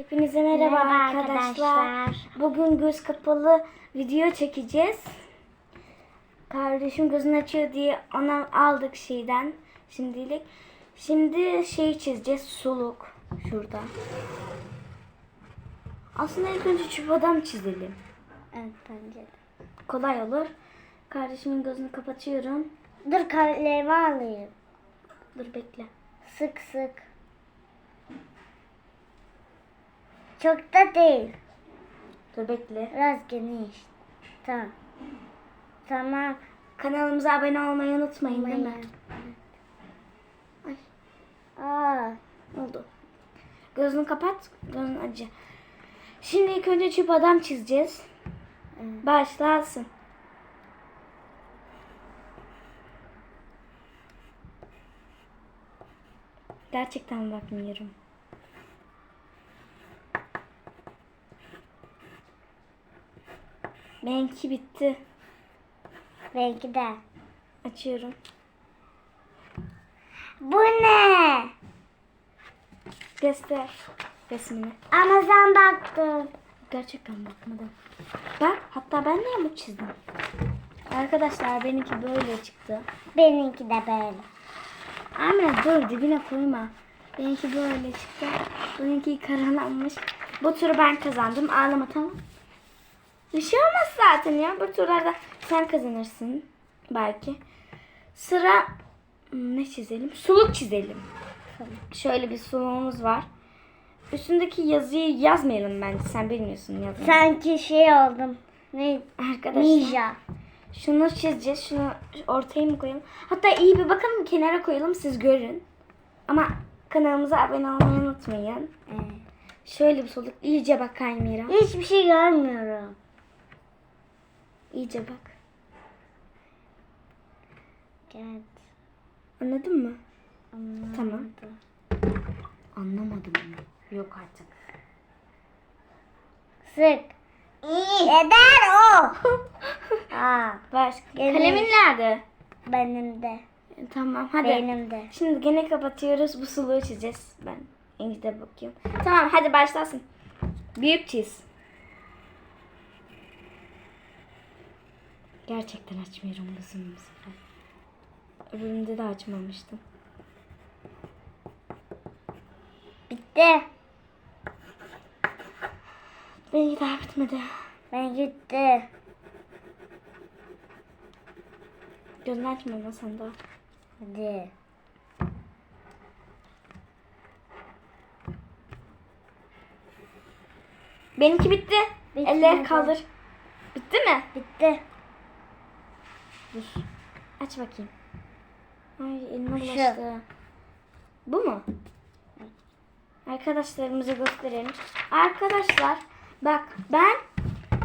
Hepinize merhaba, Merhaba arkadaşlar. arkadaşlar. Bugün göz kapalı video çekeceğiz. Kardeşim gözünü açıyor diye ona aldık şeyden şimdilik. Şimdi şey çizeceğiz suluk şurada. Aslında ilk önce çöp adam çizelim. Evet bence de. Kolay olur. Kardeşimin gözünü kapatıyorum. Dur kalemi alayım. Dur bekle. Sık sık. Çok da değil. Dur bekle. Biraz geniş. Tamam. Tamam. Kanalımıza abone olmayı unutmayın değil mi? Ay. Aa, Oldu. Gözünü kapat. Gözün acı. Şimdi ilk önce çöp adam çizeceğiz. Başlasın. Gerçekten bakmıyorum. Benimki bitti. belki de. Açıyorum. Bu ne? Göster resmini. Ama sen baktın. Gerçekten bakmadım. Bak hatta ben de yamuk çizdim. Arkadaşlar benimki böyle çıktı. Benimki de böyle. Amine dur dibine koyma. Benimki böyle çıktı. Benimki karalanmış. Bu turu ben kazandım. Ağlama tamam. Bir şey olmaz zaten ya. Bu turlarda sen kazanırsın. Belki. Sıra Hmm, ne çizelim? Suluk çizelim. Şöyle bir suluğumuz var. Üstündeki yazıyı yazmayalım bence. Sen bilmiyorsun yazmayı. Sanki şey oldum. Ne? Arkadaşlar. Ninja. Şunu çizeceğiz. Şunu ortaya mı koyalım? Hatta iyi bir bakalım kenara koyalım siz görün. Ama kanalımıza abone olmayı unutmayın. Evet. Şöyle bir soluk. İyice bak Kaymira. Hiçbir şey görmüyorum. İyice bak. Evet. Anladın mı? Anladım. Tamam. Anlamadım. Yok artık. Sık. Yeter o. Aa. Evet. Kalemin nerede? benim de. Tamam hadi. Benim de. Şimdi gene kapatıyoruz. Bu suluğu çizeceğiz. Ben İngilizce bakıyorum. Tamam hadi başlasın. Büyük çiz. Gerçekten açmıyorum gözümü bu sefer. Öbüründe de açmamıştım. Bitti. Benimki daha bitmedi. Ben gitti. Gözünü açmıyor sen daha. Hadi. Benimki bitti. Bitmedi. Eller kaldır. Bitti mi? Bitti. Dur. Aç bakayım. Ay elime Şu. bulaştı. Bu mu? Arkadaşlarımıza gösterelim. Arkadaşlar bak ben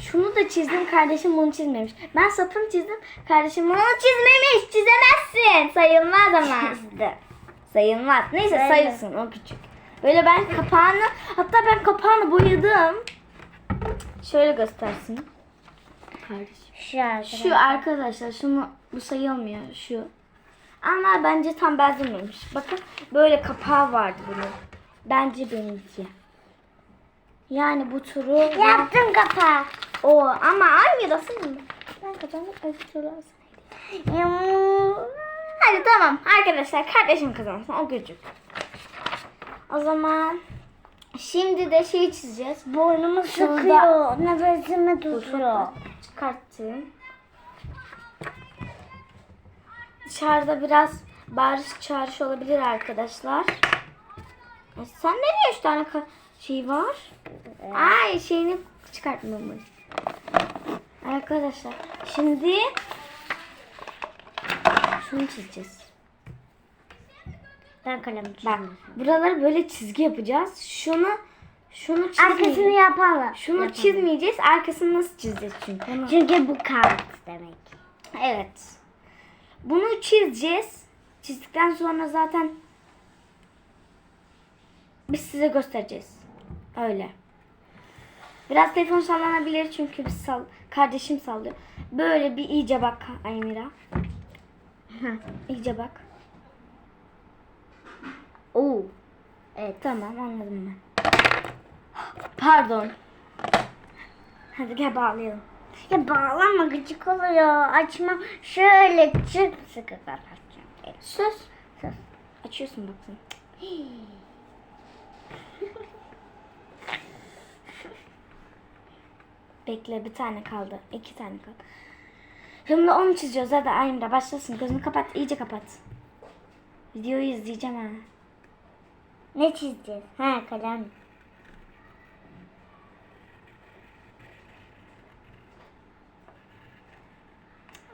şunu da çizdim kardeşim bunu çizmemiş. Ben sapını çizdim kardeşim bunu çizmemiş. Çizemezsin. Sayılmaz ama. Çizdi. Sayılmaz. Neyse Sayılır. sayılsın o küçük. Böyle ben kapağını hatta ben kapağını boyadım. Şöyle göstersin. Kardeşim. Şu arkadaşlar. Şu arkadaşlar şunu bu sayılmıyor şu. Ama bence tam benzememiş. Bakın böyle kapağı vardı bunun. Bence benimki. Yani bu turu Yaptım kapağı. o ama aynı da senin. Ben kazandım. Öbür turu. Hadi tamam arkadaşlar kardeşim kazansın o küçük. O zaman şimdi de şey çizeceğiz. Boynumu Şurada- sıkıyor. Nefesimi tutuyor. Çıkarttım. Dışarıda biraz bağırış çağırış olabilir arkadaşlar. E sen nereye üç tane şey var? Ay şeyini çıkartmamış. Arkadaşlar şimdi şunu çizeceğiz. Ben kalemi Bak tutuyorum. buraları böyle çizgi yapacağız. Şunu şunu Arkasını çizmeyeceğiz. yapalım. Şunu Yapalım. çizmeyeceğiz. Arkasını nasıl çizeceğiz çünkü? Onu- Çünkü bu kağıt demek. Evet. Bunu çizeceğiz. Çizdikten sonra zaten biz size göstereceğiz. Öyle. Biraz telefon sallanabilir çünkü biz sal kardeşim sallıyor. Böyle bir iyice bak Aymira. İyice bak. Oo. Evet tamam anladım ben. Pardon. Hadi gel bağlayalım. Ya bağlama gıcık oluyor. Açma şöyle çık sıkı kapatacağım. Söz. Söz. Açıyorsun bakın. Bekle bir tane kaldı. iki tane kaldı. Şimdi onu çiziyoruz. Hadi Aymra başlasın. Gözünü kapat. iyice kapat. Videoyu izleyeceğim ha. Ne çizeceğiz? Ha kalem.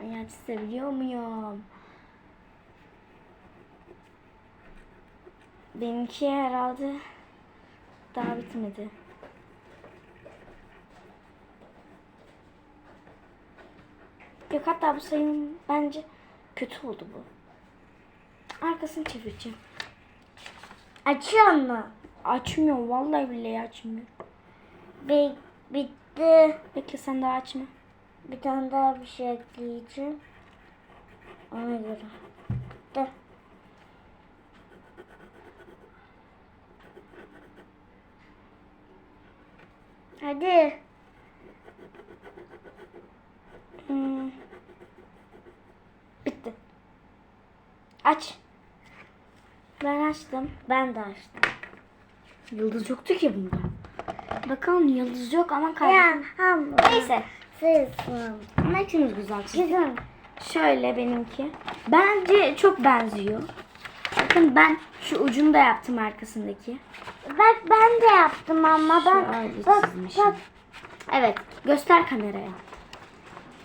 Ay çizebiliyor muyum? Benimki herhalde daha bitmedi. Yok hatta bu sayım bence kötü oldu bu. Arkasını çevireceğim. Açıyor mu? Açmıyor vallahi billahi açmıyor. Bi- bitti. Bekle sen daha açma. Bir tane daha bir şey ekleyeceğim. Ona göre. Bitti. Hadi. Hmm. Bitti. Aç. Ben açtım. Ben de açtım. Yıldız yoktu ki bunda. Bakalım yıldız yok ama Ya kaldı. hamur. Neyse. Sızım. Ama hepimiz güzel çizdik. Güzel. Şöyle benimki. Bence çok benziyor. Bakın ben şu ucunu da yaptım arkasındaki. Bak ben de yaptım ama ben Şöyle bak çizmişim. bak Evet. Göster kameraya.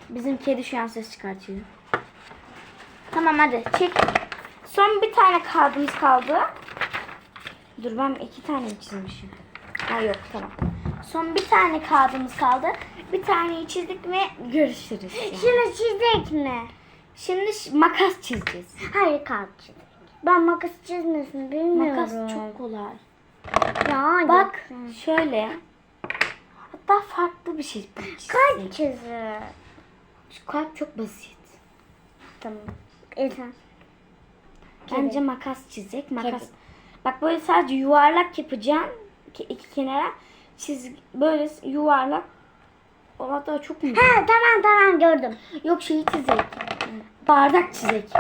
Bizim kedi şu an ses çıkartıyor. Tamam hadi çek. Son bir tane kağıdımız kaldı. Dur ben iki tane mi çizmişim? Ha yok tamam. Son bir tane kağıdımız kaldı. Bir taneyi çizdik mi görüşürüz. yani. Şunu çizdik mi? Şimdi makas çizeceğiz. Hayır kalp çizdik. Ben makas çizmesini bilmiyorum. Makas çok kolay. Ya Bak yapsın. şöyle. Hatta farklı bir şey çizsin. Kalp çizi. Şu kalp çok basit. Tamam. E sen. Bence makas çizecek. Makas. Kedi. Bak böyle sadece yuvarlak yapacağım. İki, iki kenara çiz böyle yuvarlak. O hatta çok mu? Ha tamam tamam gördüm. Yok şeyi çizecek. Bardak çizecek.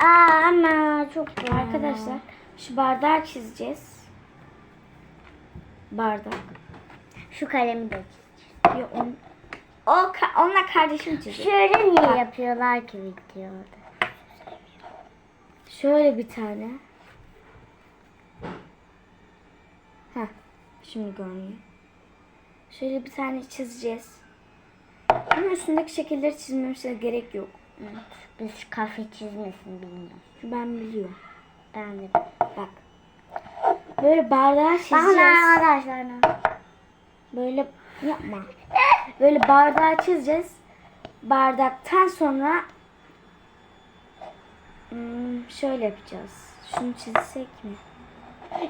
Aa ama çok güzel. Arkadaşlar şu bardağı çizeceğiz. Bardak. Şu kalemi de çiz. Yok on, o onunla kardeşim çizecek. Şöyle niye yapıyorlar ki videoda? Şöyle bir tane. Heh, şimdi görünüyor. Şöyle bir tane çizeceğiz. Ama üstündeki şekilleri çizmemize gerek yok. Evet. Biz kafe çizmesini bilmiyoruz. Ben biliyorum. Ben de. Bak. Böyle bardağı çizeceğiz. arkadaşlar. Böyle yapma. Böyle bardağı çizeceğiz. Bardaktan sonra hmm, şöyle yapacağız. Şunu çizsek mi?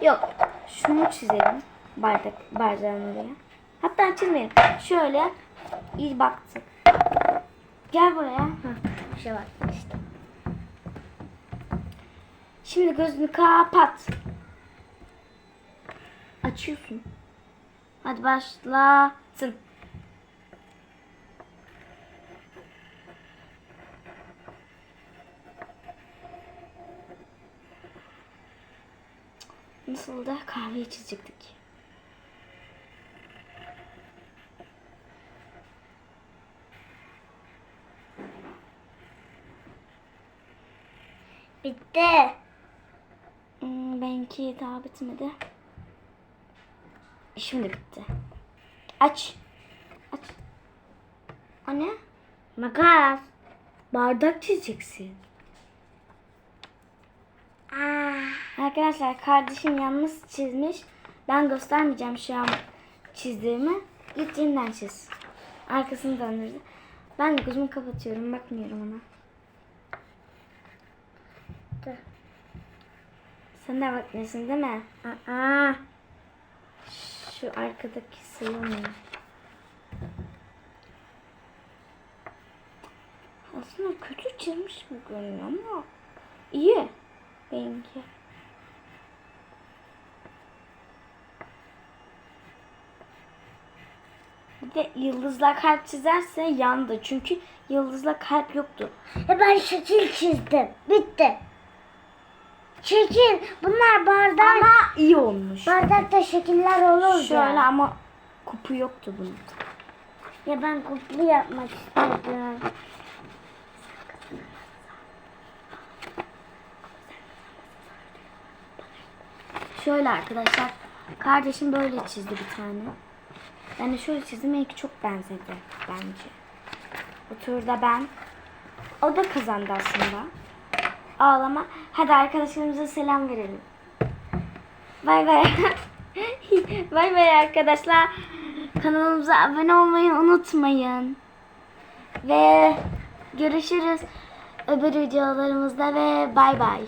Yok. Şunu çizelim. Bardak bardağın oraya. Hatta çizmeyelim. Şöyle iyi baktık. Gel buraya. Heh, Bir şey var işte. Şimdi gözünü kapat. Açıyorsun. Hadi başlasın. Nasıl da kahveyi çizecektik. Bitti. Hmm, benimki daha bitmedi. Şimdi bitti. Aç. Aç. O ne? Makas. Bardak çizeceksin. Aa. Arkadaşlar kardeşim yalnız çizmiş. Ben göstermeyeceğim şu an çizdiğimi. Git yeniden çiz. Arkasını döndürdü. Ben de gözümü kapatıyorum. Bakmıyorum ona çıktı. Sen de bakmıyorsun değil mi? Aa. Şu arkadaki sığmıyor. Aslında kötü çizmiş mi görünüyor ama iyi benimki. Bir de yıldızla kalp çizerse yandı. Çünkü yıldızla kalp yoktu. E ben şekil çizdim. Bitti. Şekil. Bunlar bardak. Ama iyi olmuş. Bardakta şekiller olur Şöyle ya. ama kupu yoktu bunun. Ya ben kuplu yapmak istedim. Şöyle arkadaşlar. Kardeşim böyle çizdi bir tane. Ben de şöyle çizdim. İlk çok benzedi bence. Bu turda ben. O da kazandı aslında. Ağlama. Hadi arkadaşlarımıza selam verelim. Bay bay. bay bay arkadaşlar. Kanalımıza abone olmayı unutmayın. Ve görüşürüz öbür videolarımızda ve bay bay.